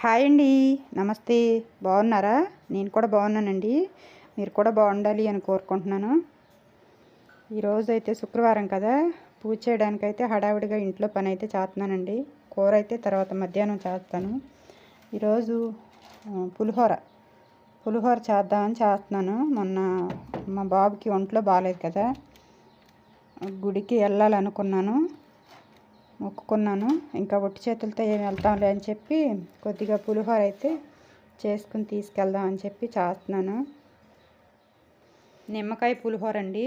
Hi అండి. నమస్తే. బాగున్నారా? నేను కూడా బాగున్నానండి. మీరు కూడా బాగుండాలి అని కోరుకుంటున్నాను. ఈరోజు అయితే శుక్రవారం కదా. పూజ చేయడానికి అయితే హడావిడిగా ఇంట్లో పని అయితే చేస్తున్నానండి. కూర అయితే తర్వాత మధ్యాహ్నం చేస్తాను. ఈరోజు పులిహోర. పులిహోర చేద్దామని చేస్తున్నాను. మొన్న మా బాబుకి ఒంట్లో బాగాలేదు కదా. గుడికి వెళ్ళాలనుకున్నాను. మొక్కుకున్నాను. ఇంకా ఒట్టి చేతులతో ఏం వెళ్తాంలే అని చెప్పి కొద్దిగా పులిహోర అయితే చేసుకుని తీసుకెళ్దాం అని చెప్పి చేస్తున్నాను. నిమ్మకాయ పులిహోర అండి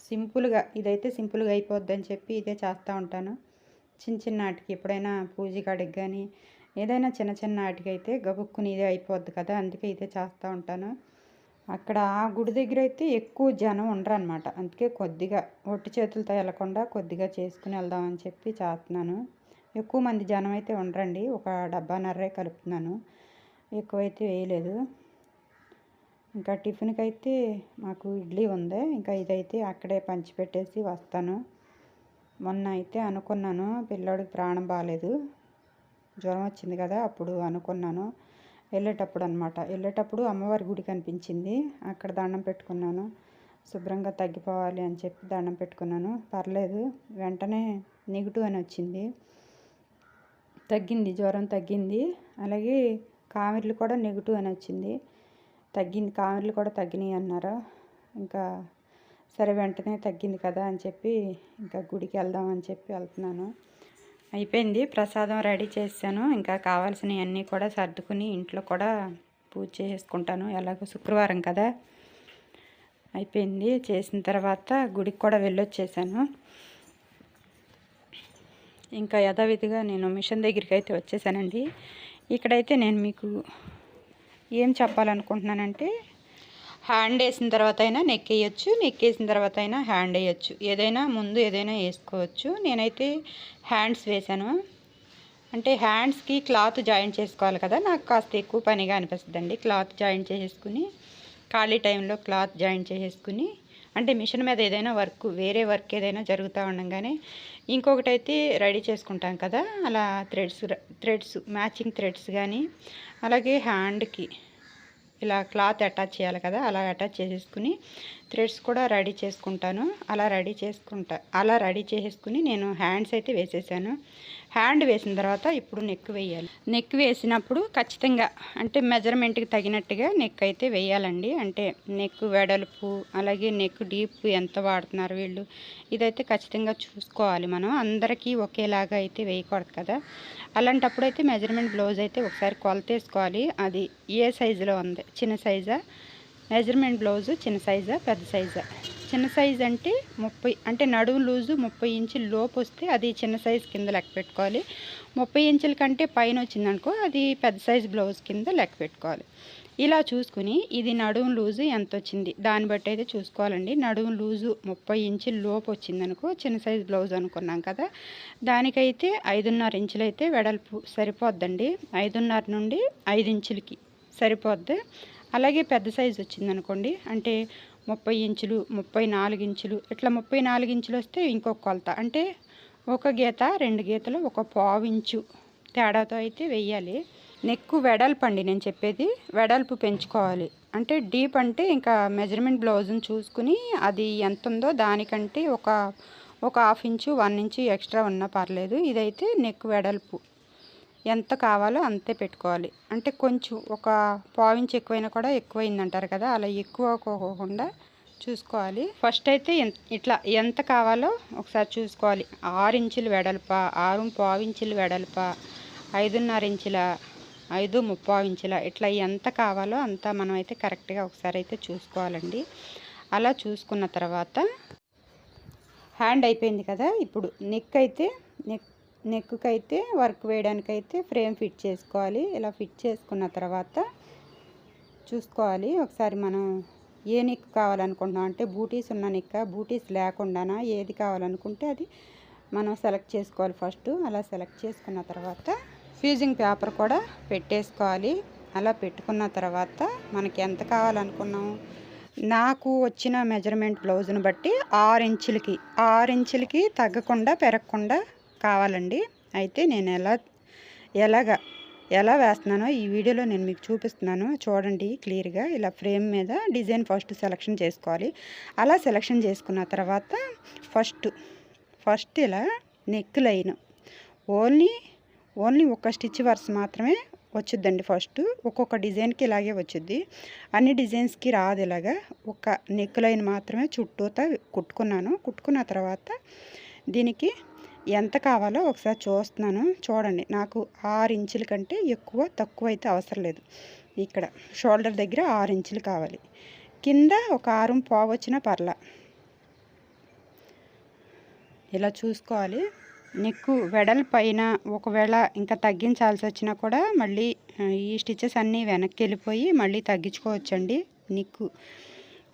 సింపుల్గా ఇదైతే సింపుల్గా అయిపోద్ది అని చెప్పి ఇదే చేస్తూ ఉంటాను. చిన్న చిన్ననాటికి ఎప్పుడైనా పూజ కాడికి కానీ ఏదైనా చిన్న చిన్న వాటికి అయితే గబుక్కుని ఇదే అయిపోద్ది కదా అందుకే ఇదే చేస్తూ ఉంటాను. అక్కడ ఆ గుడి దగ్గర అయితే ఎక్కువ జనం ఉండరు అనమాట అందుకే కొద్దిగా ఒట్టి చేతులతో వెళ్ళకుండా కొద్దిగా చేసుకుని వెళ్దామని చెప్పి చేస్తున్నాను. ఎక్కువ మంది జనం అయితే ఉండరండి. ఒక డబ్బానర్రే కలుపుతున్నాను. ఎక్కువైతే వేయలేదు. ఇంకా టిఫిన్కి అయితే మాకు ఇడ్లీ ఉంది. ఇంకా ఇదైతే అక్కడే పంచిపెట్టేసి వస్తాను. మొన్న అయితే అనుకున్నాను పిల్లోడికి ప్రాణం బాగాలేదు జ్వరం వచ్చింది కదా అప్పుడు అనుకున్నాను. వెళ్ళేటప్పుడు అనమాట వెళ్ళేటప్పుడు అమ్మవారి గుడి కనిపించింది. అక్కడ దండం పెట్టుకున్నాను. శుభ్రంగా తగ్గిపోవాలి అని చెప్పి దండం పెట్టుకున్నాను. పర్లేదు వెంటనే నెగిటివ్ అని వచ్చింది. తగ్గింది జ్వరం తగ్గింది. అలాగే కామెర్లు కూడా నెగిటివ్ అని వచ్చింది. తగ్గింది కామెర్లు కూడా తగ్గినాయి అన్నారు? ఇంకా సరే వెంటనే తగ్గింది కదా అని చెప్పి ఇంకా గుడికి వెళ్దామని చెప్పి వెళ్తున్నాను. అయిపోయింది. ప్రసాదం రెడీ చేశాను. ఇంకా కావాల్సినవన్నీ కూడా సర్దుకుని ఇంట్లో కూడా పూజ చేసుకుంటాను. ఎలాగో శుక్రవారం కదా. అయిపోయింది. చేసిన తర్వాత గుడికి కూడా వెళ్ళొచ్చేసాను. ఇంకా యథావిధిగా నేను మిషన్ దగ్గరికి అయితే వచ్చేసానండి. ఇక్కడైతే నేను మీకు ఏం చెప్పాలనుకుంటున్నానంటే హ్యాండ్ వేసిన తర్వాత అయినా నెక్ వేయచ్చు నెక్ వేసిన తర్వాత అయినా హ్యాండ్ వేయచ్చు. ఏదైనా ముందు ఏదైనా వేసుకోవచ్చు. నేనైతే హ్యాండ్స్ వేశాను అంటే హ్యాండ్స్కి క్లాత్ జాయింట్ చేసుకోవాలి కదా నాకు కాస్త ఎక్కువ పనిగా అనిపిస్తుందండి. క్లాత్ జాయింట్ చేసేసుకుని ఖాళీ టైంలో క్లాత్ జాయింట్ చేసేసుకుని అంటే మిషన్ మీద ఏదైనా వర్క్ వేరే వర్క్ ఏదైనా జరుగుతూ ఉండగానే ఇంకొకటి అయితే రెడీ చేసుకుంటాం కదా అలా థ్రెడ్స్ థ్రెడ్స్ మ్యాచింగ్ థ్రెడ్స్ కానీ అలాగే హ్యాండ్కి ఇలా క్లాత్ అటాచ్ చేయాలి కదా అలా అటాచ్ చేసేసుకుని థ్రెడ్స్ కూడా రెడీ చేసుకుంటాను. అలా రెడీ చేసుకుంటా అలా రెడీ చేసుకుని నేను హ్యాండ్స్ అయితే వేసేసాను. హ్యాండ్ వేసిన తర్వాత ఇప్పుడు నెక్ వేయాలి. నెక్ వేసినప్పుడు ఖచ్చితంగా అంటే మెజర్మెంట్కి తగినట్టుగా నెక్ అయితే వేయాలండి. అంటే నెక్ వెడల్పు అలాగే నెక్ డీప్ ఎంత వాడుతున్నారు వీళ్ళు ఇదైతే ఖచ్చితంగా చూసుకోవాలి మనం. అందరికీ ఒకేలాగా అయితే వేయకూడదు కదా. అలాంటప్పుడు అయితే మెజర్మెంట్ బ్లౌజ్ అయితే ఒకసారి కొలత వేసుకోవాలి అది ఏ సైజులో ఉంది? చిన్న సైజా? మెజర్మెంట్ బ్లౌజు చిన్న సైజా పెద్ద సైజా? చిన్న సైజ్ అంటే ముప్పై అంటే నడుము లూజు ముప్పై ఇంచుల లోపు వస్తే అది చిన్న సైజ్ కింద లెక్క పెట్టుకోవాలి. ముప్పై ఇంచుల కంటే పైన వచ్చిందనుకో అది పెద్ద సైజ్ బ్లౌజ్ కింద లెక్క పెట్టుకోవాలి. ఇలా చూసుకుని ఇది నడుము లూజు ఎంత వచ్చింది? దాన్ని బట్టి అయితే చూసుకోవాలండి. నడుము లూజు ముప్పై ఇంచుల లోపు వచ్చిందనుకో చిన్న సైజ్ బ్లౌజ్ అనుకున్నాం కదా దానికైతే ఐదున్నర ఇంచులు అయితే వెడల్పు సరిపోద్దండి. ఐదున్నర నుండి ఐదు ఇంచులకి సరిపోద్ది. అలాగే పెద్ద సైజు వచ్చిందనుకోండి అంటే ముప్పై ఇంచులు ముప్పై నాలుగు ఇంచులు ఇట్లా ముప్పై నాలుగు ఇంచులు వస్తే ఇంకొక కొలత. అంటే ఒక గీత రెండు గీతలు ఒక పావు ఇంచు తేడాతో అయితే వెయ్యాలి. నెక్కు వెడల్పు అండి నేను చెప్పేది. వెడల్పు పెంచుకోవాలి. అంటే డీప్ అంటే ఇంకా మెజర్మెంట్ బ్లౌజ్ని చూసుకుని అది ఎంత ఉందో దానికంటే ఒక ఒక half inch one inch extra ఉన్నా పర్లేదు. ఇదైతే నెక్ వెడల్పు. ఎంత కావాలో అంతే పెట్టుకోవాలి. అంటే కొంచెం ఒక పావించి ఎక్కువైనా కూడా ఎక్కువైంది అంటారు కదా అలా ఎక్కువ పోకుండా చూసుకోవాలి. ఫస్ట్ అయితే ఇట్లా ఎంత కావాలో ఒకసారి చూసుకోవాలి. ఆరు ఇంచులు వెడల్ప ఆరు పావించులు వెడల్ప ఐదున్నర ఇంచుల ఐదు ముప్పావు ఇంచుల ఇట్లా ఎంత కావాలో అంత మనం అయితే కరెక్ట్గా ఒకసారి అయితే చూసుకోవాలండి. అలా చూసుకున్న తర్వాత హ్యాండ్ అయిపోయింది కదా ఇప్పుడు నెక్ అయితే నెక్ నెక్కి అయితే వర్క్ వేయడానికైతే ఫ్రేమ్ ఫిట్ చేసుకోవాలి. ఇలా ఫిట్ చేసుకున్న తర్వాత చూసుకోవాలి. ఒకసారి మనం ఏ నెక్ కావాలనుకుంటున్నాం అంటే బూటీస్ ఉన్న నెక్క బూటీస్ లేకుండానా ఏది కావాలనుకుంటే అది మనం సెలెక్ట్ చేసుకోవాలి ఫస్ట్. అలా సెలెక్ట్ చేసుకున్న తర్వాత ఫ్యూజింగ్ పేపర్ కూడా పెట్టేసుకోవాలి. అలా పెట్టుకున్న తర్వాత మనకి ఎంత కావాలనుకున్నాం? నాకు వచ్చిన మెజర్మెంట్ బ్లౌజ్ని బట్టి ఆరు ఇంచులకి ఆరు ఇంచులకి తగ్గకుండా పెరగకుండా కావాలండి. అయితే నేను ఎలా ఎలాగ ఎలా వేస్తున్నానో ఈ వీడియోలో నేను మీకు చూపిస్తున్నాను. చూడండి క్లియర్గా. ఇలా ఫ్రేమ్ మీద డిజైన్ ఫస్ట్ సెలెక్షన్ చేసుకోవాలి. అలా సెలక్షన్ చేసుకున్న తర్వాత ఫస్ట్ ఫస్ట్ ఇలా నెక్ లైన్. ఓన్లీ ఓన్లీ ఒక స్టిచ్ వర్స్ మాత్రమే వచ్చుద్దండి ఫస్ట్. ఒక్కొక్క డిజైన్కి ఇలాగే వచ్చుద్ది. అన్ని డిజైన్స్కి రాదు ఇలాగా. ఒక నెక్ లైన్ మాత్రమే చుట్టూతా కుట్టుకున్నాను. కుట్టుకున్న తర్వాత దీనికి ఎంత కావాలో ఒకసారి చూస్తున్నాను. చూడండి నాకు ఆరు ఇంచుల కంటే ఎక్కువ తక్కువ అయితే అవసరం లేదు. ఇక్కడ షోల్డర్ దగ్గర ఆరు ఇంచులు కావాలి. కింద ఒక ఆరు పోవచ్చిన పర్ల. ఇలా చూసుకోవాలి. నెక్కు వెడల్ పైన ఒకవేళ ఇంకా తగ్గించాల్సి వచ్చినా కూడా మళ్ళీ ఈ స్టిచెస్ అన్నీ వెనక్కి వెళ్ళిపోయి మళ్ళీ తగ్గించుకోవచ్చండి. నెక్కు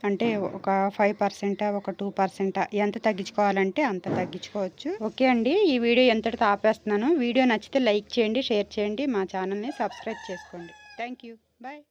అంటే ఒక ఫైవ్ పర్సెంటా ఒక టూ పర్సెంటా ఎంత తగ్గించుకోవాలంటే అంత తగ్గించుకోవచ్చు. ఓకే అండి ఈ వీడియో ఎంతటితో ఆపేస్తున్నాను? వీడియో నచ్చితే లైక్ చేయండి షేర్ చేయండి మా ఛానల్ని సబ్స్క్రైబ్ చేసుకోండి. Thank you bye